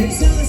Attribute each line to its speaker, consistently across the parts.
Speaker 1: It's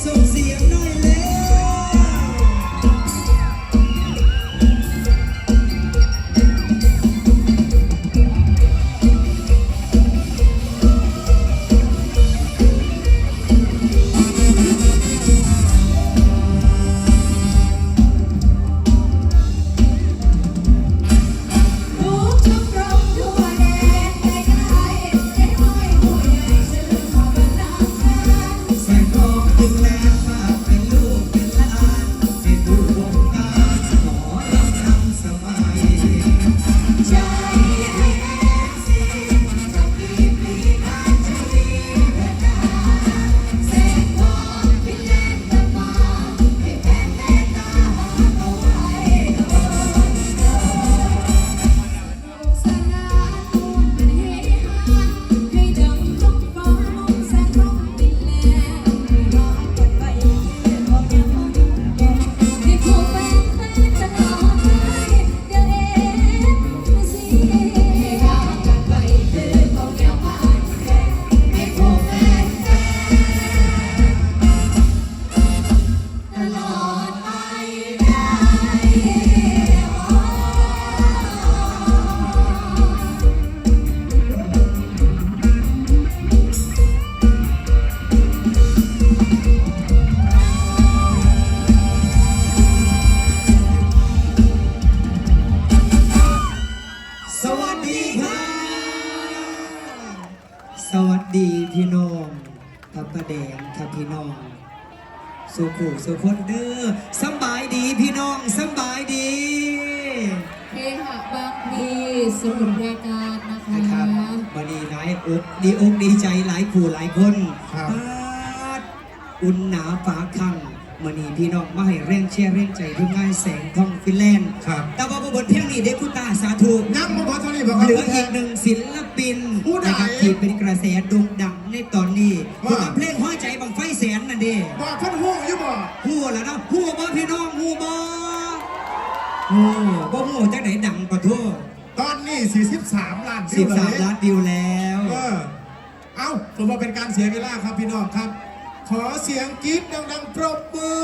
Speaker 1: สวัสดีครับสวัสดีพี่น้องกับประแดงครับพี่น้องสุขุสุคนเด้อสำบายดีพี่น้องสำบายดี
Speaker 2: เคหะบางพลีสมุทรปราการนะคะ
Speaker 1: นะครับวันนี้หลายอกดีอกดีใจหลายผู้หลายคน
Speaker 3: ครับ
Speaker 1: ปาดอุ่นหนาฝาคัง มันนี้พี่น้องมาให้แรงเชียร์แรงใจทุกงานแสงทองฟินแลนด์
Speaker 3: ครับ
Speaker 1: แต่ว่าบทเพลงนี้เด็กคุณตาสาธุ
Speaker 3: ยังมาพอเท่านี้บอกครับ
Speaker 1: เหลืออีกหนึ่งศิลปิน
Speaker 3: ผู้ใด
Speaker 1: นะครับที่เป็นกระแสโด่งดังในตอนนี้
Speaker 3: ว่า
Speaker 1: กับเพลงห้อยใจบังไฟแสนนั่นเด้
Speaker 3: บอกเพันห่วงอยู่บ่
Speaker 1: หูแล้วนะหูบ่พี่น้องหูบ่หูบ่หูจังไหนดังปะทั่ว
Speaker 3: ตอนนี้ 43 ล้าน
Speaker 1: สิบสาม
Speaker 3: วิว
Speaker 1: ล้านวิวแล้ว
Speaker 3: เออ เอาผมว่าเป็นการเสียเวลาครับพี่น้องครับ ขอเสียงกรี๊ดดังๆปรบมือ